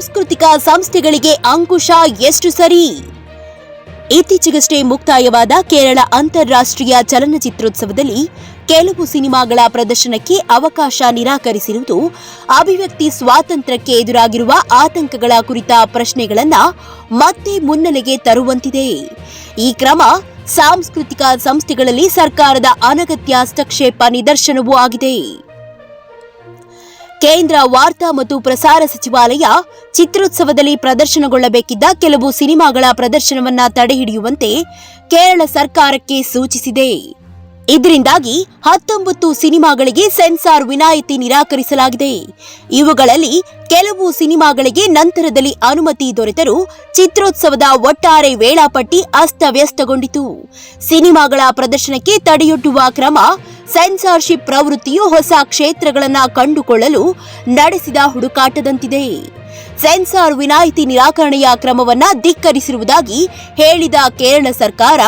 ಸಾಂಸ್ಕೃತಿಕ ಸಂಸ್ಥೆಗಳಿಗೆ ಅಂಕುಶ ಎಷ್ಟು ಸರಿ? ಇತ್ತೀಚೆಗಷ್ಟೇ ಮುಕ್ತಾಯವಾದ ಕೇರಳ ಅಂತಾರಾಷ್ಟ್ರೀಯ ಚಲನಚಿತ್ರೋತ್ಸವದಲ್ಲಿ ಕೆಲವು ಸಿನಿಮಾಗಳ ಪ್ರದರ್ಶನಕ್ಕೆ ಅವಕಾಶ ನಿರಾಕರಿಸಿರುವುದು, ಅಭಿವ್ಯಕ್ತಿ ಸ್ವಾತಂತ್ರ್ಯಕ್ಕೆ ಎದುರಾಗಿರುವ ಆತಂಕಗಳ ಕುರಿತ ಪ್ರಶ್ನೆಗಳನ್ನು ಮತ್ತೆ ಮುನ್ನೆಲೆಗೆ ತರುವಂತಿದೆ. ಈ ಕ್ರಮ ಸಾಂಸ್ಕೃತಿಕ ಸಂಸ್ಥೆಗಳಲ್ಲಿ ಸರ್ಕಾರದ ಅನಗತ್ಯ ಹಸ್ತಕ್ಷೇಪ ನಿದರ್ಶನವೂ ಆಗಿದೆ. ಕೇಂದ್ರ ವಾರ್ತಾ ಮತ್ತು ಪ್ರಸಾರ ಸಚಿವಾಲಯ ಚಿತ್ರೋತ್ಸವದಲ್ಲಿ ಪ್ರದರ್ಶನಗೊಳ್ಳಬೇಕಿದ್ದ ಕೆಲವು ಸಿನಿಮಾಗಳ ಪ್ರದರ್ಶನವನ್ನ ತಡೆಹಿಡಿಯುವಂತೆ ಕೇರಳ ಸರ್ಕಾರಕ್ಕೆ ಸೂಚಿಸಿದೆ. ಇದರಿಂದಾಗಿ ಹತ್ತೊಂಬತ್ತು ಸಿನಿಮಾಗಳಿಗೆ ಸೆನ್ಸಾರ್ ವಿನಾಯಿತಿ ನಿರಾಕರಿಸಲಾಗಿದೆ. ಇವುಗಳಲ್ಲಿ ಕೆಲವು ಸಿನಿಮಾಗಳಿಗೆ ನಂತರದಲ್ಲಿ ಅನುಮತಿ ದೊರೆತರೂ ಚಿತ್ರೋತ್ಸವದ ಒಟ್ಟಾರೆ ವೇಳಾಪಟ್ಟಿ ಅಸ್ತವ್ಯಸ್ತಗೊಂಡಿತು. ಸಿನಿಮಾಗಳ ಪ್ರದರ್ಶನಕ್ಕೆ ತಡೆಯೊಡ್ಡುವ ಕ್ರಮ ಸೆನ್ಸಾರ್ಶಿಪ್ ಪ್ರವೃತ್ತಿಯು ಹೊಸ ಕ್ಷೇತ್ರಗಳನ್ನು ಕಂಡುಕೊಳ್ಳಲು ನಡೆಸಿದ ಹುಡುಕಾಟದಂತಿದೆ. ಸೆನ್ಸಾರ್ ವಿನಾಯಿತಿ ನಿರಾಕರಣೆಯ ಕ್ರಮವನ್ನು ಧಿಕ್ಕರಿಸಿರುವುದಾಗಿ ಹೇಳಿದ ಕೇರಳ ಸರ್ಕಾರ,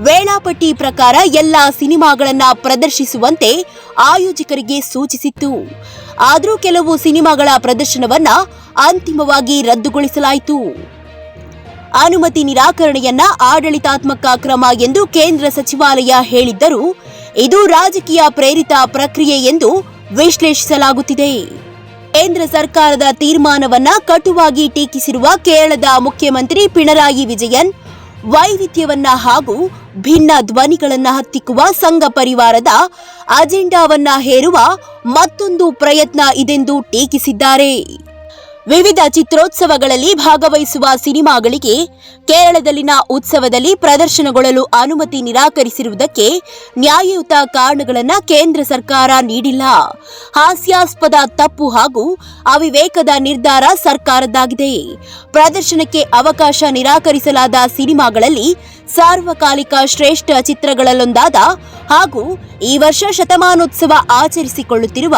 ವೇಳಾಪಟ್ಟಿ ಪ್ರಕಾರ ಎಲ್ಲ ಸಿನಿಮಾಗಳನ್ನ ಪ್ರದರ್ಶಿಸುವಂತೆ ಆಯೋಜಕರಿಗೆ ಸೂಚಿಸಿತ್ತು. ಆದರೂ ಕೆಲವು ಸಿನಿಮಾಗಳ ಪ್ರದರ್ಶನವನ್ನ ಅಂತಿಮವಾಗಿ ರದ್ದುಗೊಳಿಸಲಾಯಿತು. ಅನುಮತಿ ನಿರಾಕರಣೆಯನ್ನ ಆಡಳಿತಾತ್ಮಕ ಕ್ರಮ ಎಂದು ಕೇಂದ್ರ ಸಚಿವಾಲಯ ಹೇಳಿದ್ದರೂ ಇದು ರಾಜಕೀಯ ಪ್ರೇರಿತ ಪ್ರಕ್ರಿಯೆ ಎಂದು ವಿಶ್ಲೇಷಿಸಲಾಗುತ್ತಿದೆ. ಕೇಂದ್ರ ಸರ್ಕಾರದ ತೀರ್ಮಾನವನ್ನ ಕಟುವಾಗಿ ಟೀಕಿಸಿರುವ ಕೇರಳದ ಮುಖ್ಯಮಂತ್ರಿ ಪಿಣರಾಯಿ ವಿಜಯನ್, ವೈವಿಧ್ಯವನ್ನ ಹಾಗೂ ಭಿನ್ನ ಧ್ವನಿಗಳನ್ನ ಹತ್ತಿಕ್ಕುವ ಸಂಘ ಪರಿವಾರದ ಅಜೆಂಡಾವನ್ನ ಹೇರುವ ಮತ್ತೊಂದು ಪ್ರಯತ್ನ ಇದೆಂದು ಟೀಕಿಸಿದ್ದಾರೆ. ವಿವಿಧ ಚಿತ್ರೋತ್ಸವಗಳಲ್ಲಿ ಭಾಗವಹಿಸುವ ಸಿನಿಮಾಗಳಿಗೆ ಕೇರಳದಲ್ಲಿನ ಉತ್ಸವದಲ್ಲಿ ಪ್ರದರ್ಶನಗೊಳ್ಳಲು ಅನುಮತಿ ನಿರಾಕರಿಸಿರುವುದಕ್ಕೆ ನ್ಯಾಯಯುತ ಕಾರಣಗಳನ್ನು ಕೇಂದ್ರ ಸರ್ಕಾರ ನೀಡಿಲ್ಲ. ಹಾಸ್ಯಾಸ್ಪದ ತಪ್ಪು ಹಾಗೂ ಅವಿವೇಕದ ನಿರ್ಧಾರ ಸರ್ಕಾರದ್ದಾಗಿದೆ. ಪ್ರದರ್ಶನಕ್ಕೆ ಅವಕಾಶ ನಿರಾಕರಿಸಲಾದ ಸಿನಿಮಾಗಳಲ್ಲಿ ಸಾರ್ವಕಾಲಿಕ ಶ್ರೇಷ್ಠ ಚಿತ್ರಗಳಲ್ಲೊಂದಾದ ಹಾಗೂ ಈ ವರ್ಷ ಶತಮಾನೋತ್ಸವ ಆಚರಿಸಿಕೊಳ್ಳುತ್ತಿರುವ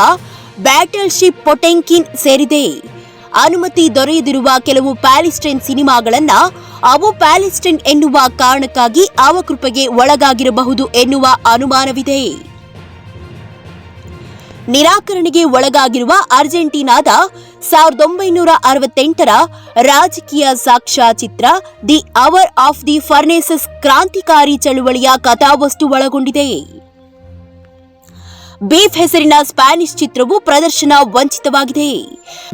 ಬ್ಯಾಟಲ್ ಶಿಪ್ ಪೊಟೆಂಕಿನ್ ಸೇರಿದೆ. ಅನುಮತಿ ದೊರೆಯದಿರುವ ಕೆಲವು ಪ್ಯಾಲಿಸ್ಟೈನ್ ಸಿನಿಮಾಗಳನ್ನ ಅವು ಪ್ಯಾಲಿಸ್ಟೈನ್ ಎನ್ನುವ ಕಾರಣಕ್ಕಾಗಿ ಅವಕೃಪೆಗೆ ಒಳಗಾಗಿರಬಹುದು ಎನ್ನುವ ಅನುಮಾನವಿದೆ. ನಿರಾಕರಣೆಗೆ ಒಳಗಾಗಿರುವ ಅರ್ಜೆಂಟೀನಾದ ಸಾವಿರದ ಒಂಬೈನೂರ ಅರವತ್ತೆಂಟರ ರಾಜಕೀಯ ಸಾಕ್ಷ್ಯಚಿತ್ರ the Hour of the Furnaces ಕ್ರಾಂತಿಕಾರಿ ಚಳುವಳಿಯ ಕಥಾವಸ್ತು ಒಳಗೊಂಡಿದೆ. ಬೀಫ್ ಹೆಸರಿನ ಸ್ಪ್ಯಾನಿಷ್ ಚಿತ್ರವು ಪ್ರದರ್ಶನ ವಂಚಿತವಾಗಿದೆ.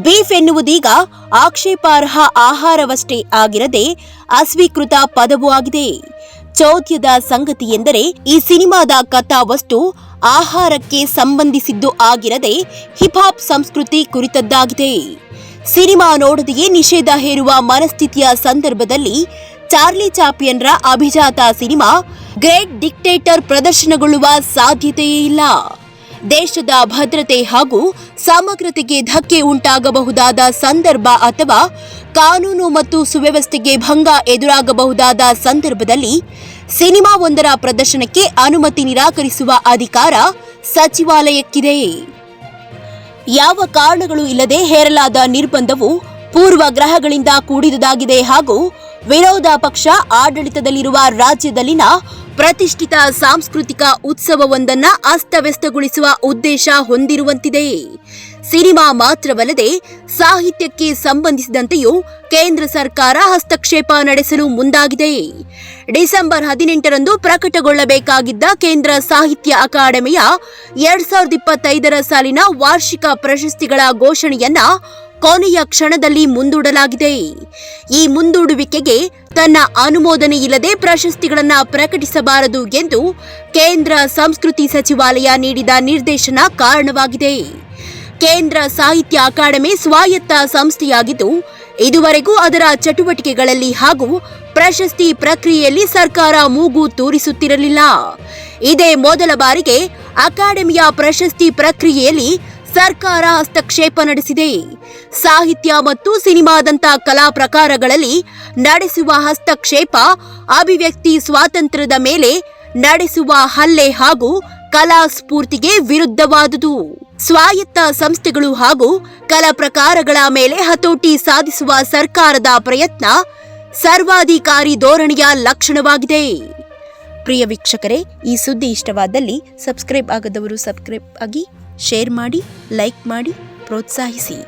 ಬೀಫ್ ಎನ್ನುವುದೀಗ ಆಕ್ಷೇಪಾರ್ಹ ಆಹಾರವಷ್ಟೇ ಆಗಿರದೆ ಅಸ್ವೀಕೃತ ಪದವೂ ಆಗಿದೆ. ಚೌದ್ಯದ ಸಂಗತಿ ಎಂದರೆ ಈ ಸಿನಿಮಾದ ಕಥಾವಸ್ತು ಆಹಾರಕ್ಕೆ ಸಂಬಂಧಿಸಿದ್ದು ಆಗಿರದೆ ಹಿಪ್ಹಾಪ್ ಸಂಸ್ಕೃತಿ ಕುರಿತದ್ದಾಗಿದೆ. ಸಿನಿಮಾ ನೋಡದೆಯೇ ನಿಷೇಧ ಹೇರುವ ಮನಸ್ಥಿತಿಯ ಸಂದರ್ಭದಲ್ಲಿ ಚಾರ್ಲಿ ಚಾಪಿಯನ್ರ ಅಭಿಜಾತ ಸಿನಿಮಾ ಗ್ರೇಟ್ ಡಿಕ್ಟೇಟರ್ ಪ್ರದರ್ಶನಗೊಳ್ಳುವ ಸಾಧ್ಯತೆಯೇ ಇಲ್ಲ. ದೇಶದ ಭದ್ರತೆ ಹಾಗೂ ಸಮಗ್ರತೆಗೆ ಧಕ್ಕೆ ಉಂಟಾಗಬಹುದಾದ ಸಂದರ್ಭ ಅಥವಾ ಕಾನೂನು ಮತ್ತು ಸುವ್ಯವಸ್ಥೆಗೆ ಭಂಗ ಎದುರಾಗಬಹುದಾದ ಸಂದರ್ಭದಲ್ಲಿ ಸಿನಿಮಾವೊಂದರ ಪ್ರದರ್ಶನಕ್ಕೆ ಅನುಮತಿ ನಿರಾಕರಿಸುವ ಅಧಿಕಾರ ಸಚಿವಾಲಯಕ್ಕಿದೆ ಯಾವ ಕಾರಣಗಳು ಇಲ್ಲದೆ ಹೇರಲಾದ ನಿರ್ಬಂಧವು ಪೂರ್ವ ಗ್ರಹಗಳಿಂದ ಕೂಡಿದುದಾಗಿದೆ ಹಾಗೂ ವಿರೋಧ ಪಕ್ಷ ಆಡಳಿತದಲ್ಲಿರುವ ರಾಜ್ಯದಲ್ಲಿನ ಪ್ರತಿಷ್ಠಿತ ಸಾಂಸ್ಕೃತಿಕ ಉತ್ಸವವೊಂದನ್ನ ಅಸ್ತವ್ಯಸ್ತಗೊಳಿಸುವ ಉದ್ದೇಶ ಹೊಂದಿರುವಂತಿದೆ. ಸಿನಿಮಾ ಮಾತ್ರವಲ್ಲದೆ ಸಾಹಿತ್ಯಕ್ಕೆ ಸಂಬಂಧಿಸಿದಂತೆಯೂ ಕೇಂದ್ರ ಸರ್ಕಾರ ಹಸ್ತಕ್ಷೇಪ ನಡೆಸಲು ಮುಂದಾಗಿದೆ. ಡಿಸೆಂಬರ್ ಹದಿನೆಂಟರಂದು ಪ್ರಕಟಗೊಳ್ಳಬೇಕಾಗಿದ್ದ ಕೇಂದ್ರ ಸಾಹಿತ್ಯ ಅಕಾಡೆಮಿಯ ಎರಡ್ ಸಾವಿರದ ಇಪ್ಪತ್ತೈದರ ಸಾಲಿನ ವಾರ್ಷಿಕ ಪ್ರಶಸ್ತಿಗಳ ಘೋಷಣೆಯನ್ನ ಕೊನೆಯ ಕ್ಷಣದಲ್ಲಿ ಮುಂದೂಡಲಾಗಿದೆ. ಈ ಮುಂದೂಡುವಿಕೆಗೆ ತನ್ನ ಅನುಮೋದನೆ ಇಲ್ಲದೆ ಪ್ರಶಸ್ತಿಗಳನ್ನ ಪ್ರಕಟಿಸಬಾರದು ಎಂದು ಕೇಂದ್ರ ಸಂಸ್ಕೃತಿ ಸಚಿವಾಲಯ ನೀಡಿದ ನಿರ್ದೇಶನ ಕಾರಣವಾಗಿದೆ. ಕೇಂದ್ರ ಸಾಹಿತ್ಯ ಅಕಾಡೆಮಿ ಸ್ವಾಯತ್ತ ಸಂಸ್ಥೆಯಾಗಿದ್ದು, ಇದುವರೆಗೂ ಅದರ ಚಟುವಟಿಕೆಗಳಲ್ಲಿ ಹಾಗೂ ಪ್ರಶಸ್ತಿ ಪ್ರಕ್ರಿಯೆಯಲ್ಲಿ ಸರ್ಕಾರ ಮೂಗು ತೂರಿಸುತ್ತಿರಲಿಲ್ಲ. ಇದೇ ಮೊದಲ ಬಾರಿಗೆ ಅಕಾಡೆಮಿಯ ಪ್ರಶಸ್ತಿ ಪ್ರಕ್ರಿಯೆಯಲ್ಲಿ ಸರ್ಕಾರ ಹಸ್ತಕ್ಷೇಪ ನಡೆಸಿದೆ. ಸಾಹಿತ್ಯ ಮತ್ತು ಸಿನಿಮಾದಂಥ ಕಲಾ ಪ್ರಕಾರಗಳಲ್ಲಿ ನಡೆಸುವ ಹಸ್ತಕ್ಷೇಪ, ಅಭಿವ್ಯಕ್ತಿ ಸ್ವಾತಂತ್ರ್ಯದ ಮೇಲೆ ನಡೆಸುವ ಹಲ್ಲೆ ಹಾಗೂ ಕಲಾ ಸ್ಫೂರ್ತಿಗೆ ವಿರುದ್ಧವಾದುದು. ಸ್ವಾಯತ್ತ ಸಂಸ್ಥೆಗಳು ಹಾಗೂ ಕಲಾ ಪ್ರಕಾರಗಳ ಮೇಲೆ ಹತೋಟಿ ಸಾಧಿಸುವ ಸರ್ಕಾರದ ಪ್ರಯತ್ನ ಸರ್ವಾಧಿಕಾರಿ ಧೋರಣೆಯ ಲಕ್ಷಣವಾಗಿದೆ. ಪ್ರಿಯ ವೀಕ್ಷಕರೇ, ಈ ಸುದ್ದಿ ಇಷ್ಟವಾದಲ್ಲಿ ಸಬ್ಸ್ಕ್ರೈಬ್ ಆಗದವರು ಸಬ್ಸ್ಕ್ರೈಬ್ ಆಗಿ ಶೇರ್ ಮಾಡಿ ಲೈಕ್ ಮಾಡಿ ಪ್ರೋತ್ಸಾಹಿಸಿ.